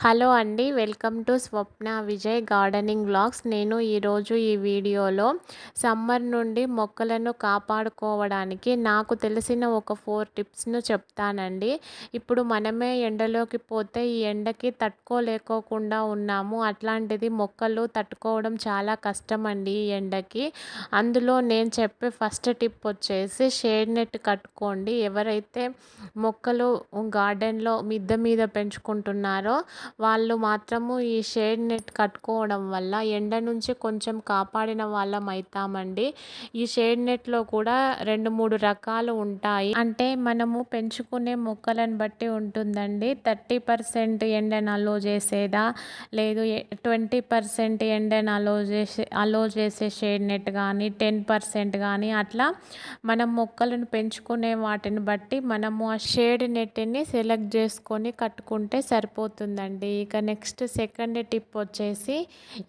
Hello అండి welcome to Swapna Vijay gardening blogs నేను ఈరోజు ఈ వీడియోలో సమ్మర్ నుండి మొక్కలను కాపాడుకోవడానికి నాకు తెలిసిన ఒక ఫోర్ టిప్స్ను చెప్తానండి. ఇప్పుడు మనమే ఎండలోకి పోతే ఈ ఎండకి తట్టుకోలేకోకుండా ఉన్నాము. అట్లాంటిది మొక్కలు తట్టుకోవడం చాలా కష్టం అండి ఈ ఎండకి. అందులో నేను చెప్పే ఫస్ట్ టిప్ వచ్చేసి షేడ్ నెట్ కట్టుకోండి. ఎవరైతే మొక్కలు గార్డెన్లో మిద్దె మీద పెంచుకుంటున్నారో వాళ్ళు మాత్రము ఈ షేడ్ నెట్ కట్టుకోవడం వల్ల ఎండ నుంచి కొంచెం కాపాడిన వాళ్ళం అవుతామండి ఈ షేడ్ నెట్లో కూడా రెండు మూడు రకాలు ఉంటాయి. అంటే మనము పెంచుకునే మొక్కలను బట్టి ఉంటుందండి. థర్టీ పర్సెంట్ ఎండను అలో చేసేదా? లేదు ట్వంటీ పర్సెంట్ ఎండను అలో చేసే అలో చేసే షేడ్ నెట్ కానీ టెన్ పర్సెంట్ కానీ అట్లా మనం మొక్కలను పెంచుకునే వాటిని బట్టి మనము ఆ షేడ్ నెట్ని సెలెక్ట్ చేసుకొని కట్టుకుంటే సరిపోతుందండి. అండి ఇక నెక్స్ట్ సెకండ్ టిప్ వచ్చేసి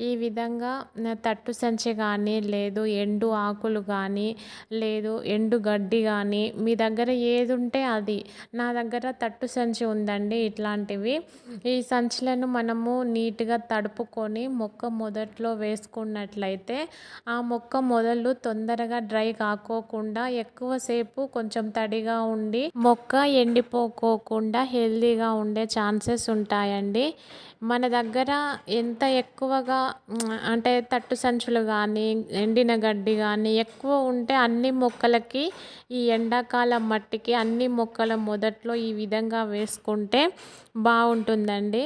ఈ విధంగా తట్టు సంచి కానీ లేదు ఎండు ఆకులు కానీ లేదు ఎండు గడ్డి కానీ మీ దగ్గర ఏది ఉంటే అది. నా దగ్గర తట్టు సంచి ఉందండి ఇట్లాంటివి. ఈ సంచులను మనము నీట్గా తడుపుకొని మొక్క మొదట్లో వేసుకున్నట్లయితే ఆ మొక్క మొదలు తొందరగా డ్రై కాకోకుండా ఎక్కువసేపు కొంచెం తడిగా ఉండి మొక్క ఎండిపోకోకుండా హెల్దీగా ఉండే ఛాన్సెస్ ఉంటాయండి. అండి. మన దగ్గర ఎంత ఎక్కువగా అంటే తట్టు సంచులు కానీ ఎండిన గడ్డి కానీ ఎక్కువ ఉంటే అన్ని మొక్కలకి ఈ ఎండాకాలం మట్టికి అన్ని మొక్కల మొదట్లో ఈ విధంగా వేసుకుంటే బాగుంటుందండి.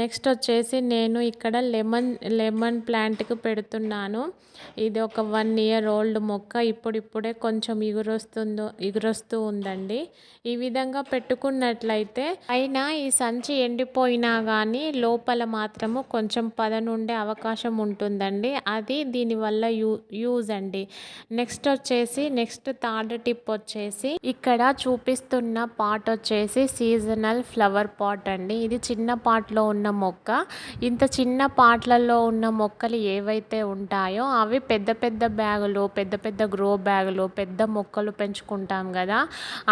నెక్స్ట్ వచ్చేసి నేను ఇక్కడ లెమన్ లెమన్ ప్లాంట్కి పెడుతున్నాను. ఇది ఒక వన్ ఇయర్ ఓల్డ్ మొక్క ఇప్పుడిప్పుడే కొంచెం ఎగురొస్తుందో ఎగురొస్తూ ఉందండి. ఈ విధంగా పెట్టుకున్నట్లయితే అయినా ఈ సంచి ఎండిపో పోయినా కానీ లోపల మాత్రము కొంచెం పదనుండే అవకాశం ఉంటుందండి. అది దీనివల్ల యూ యూజ్ అండి. నెక్స్ట్ వచ్చేసి నెక్స్ట్ థర్డ్ టిప్ వచ్చేసి ఇక్కడ చూపిస్తున్న పాట్ వచ్చేసి సీజనల్ ఫ్లవర్ పాట్ అండి. ఇది చిన్న పాట్లో ఉన్న మొక్క. ఇంత చిన్న పాట్లలో ఉన్న మొక్కలు ఏవైతే ఉంటాయో అవి పెద్ద పెద్ద బ్యాగులు పెద్ద పెద్ద గ్రో బ్యాగులు పెద్ద మొక్కలు పెంచుకుంటాం కదా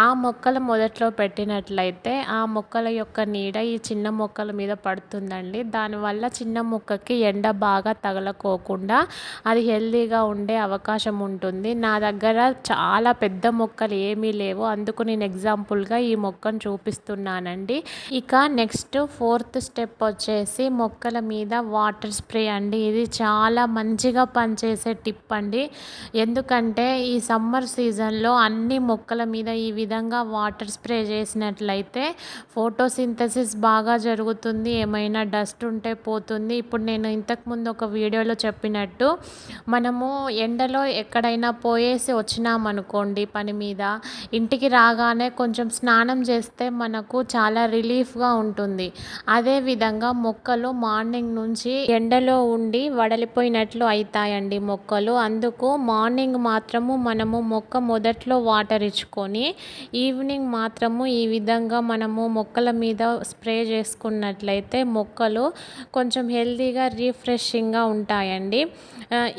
ఆ మొక్కలు మొదట్లో పెట్టినట్లయితే ఆ మొక్కల యొక్క నీడ ఈ చిన్న మొక్కల మీద పడుతుందండి. దానివల్ల చిన్న మొక్కకి ఎండ బాగా తగలకోకుండా అది హెల్దీగా ఉండే అవకాశం ఉంటుంది. నా దగ్గర చాలా పెద్ద మొక్కలు ఏమీ లేవు. అందుకు నేను ఎగ్జాంపుల్గా ఈ మొక్కను చూపిస్తున్నానండి. ఇక నెక్స్ట్ ఫోర్త్ స్టెప్ వచ్చేసి మొక్కల మీద వాటర్ స్ప్రే అండి. ఇది చాలా మంచిగా పనిచేసే టిప్ అండి. ఎందుకంటే ఈ సమ్మర్ సీజన్లో అన్ని మొక్కల మీద ఈ విధంగా వాటర్ స్ప్రే చేసినట్లయితే ఫోటోసింథసిస్ బాగా జరుగుతుంది ఏమైనా డస్ట్ ఉంటే పోతుంది. ఇప్పుడు నేను ఇంతకుముందు ఒక వీడియోలో చెప్పినట్టు మనము ఎండలో ఎక్కడైనా పోయేసి వచ్చినామనుకోండి పని మీద ఇంటికి రాగానే కొంచెం స్నానం చేస్తే మనకు చాలా రిలీఫ్గా ఉంటుంది. అదేవిధంగా మొక్కలు మార్నింగ్ నుంచి ఎండలో ఉండి వడలిపోయినట్లు అవుతాయండి మొక్కలు. అందుకు మార్నింగ్ మాత్రము మనము మొక్క మొదట్లో వాటర్ ఇచ్చుకొని ఈవినింగ్ మాత్రము ఈ విధంగా మనము మొక్కల మీద స్ప్రే తీసుకున్నట్లయితే మొక్కలు కొంచెం హెల్తీగా రీఫ్రెషింగ్గా ఉంటాయండి.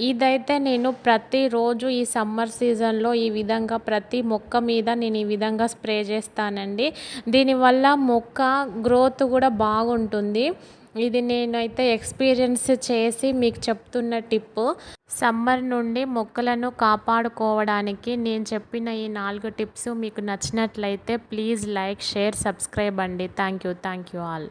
ఇదైతే నేను ప్రతిరోజు ఈ సమ్మర్ సీజన్లో ఈ విధంగా ప్రతి మొక్క మీద నేను ఈ విధంగా స్ప్రే చేస్తానండి. దీనివల్ల మొక్క గ్రోత్ కూడా బాగుంటుంది. ఇది నేనైతే ఎక్స్పీరియన్స్ చేసి మీకు చెప్తున్న టిప్పు సమ్మర్ నుండి మొక్కలను కాపాడుకోవడానికి నేను చెప్పిన ఈ నాలుగు టిప్స్ మీకు నచ్చినట్లయితే ప్లీజ్ లైక్ షేర్ సబ్స్క్రైబ్ అండి. Thank you thank you all.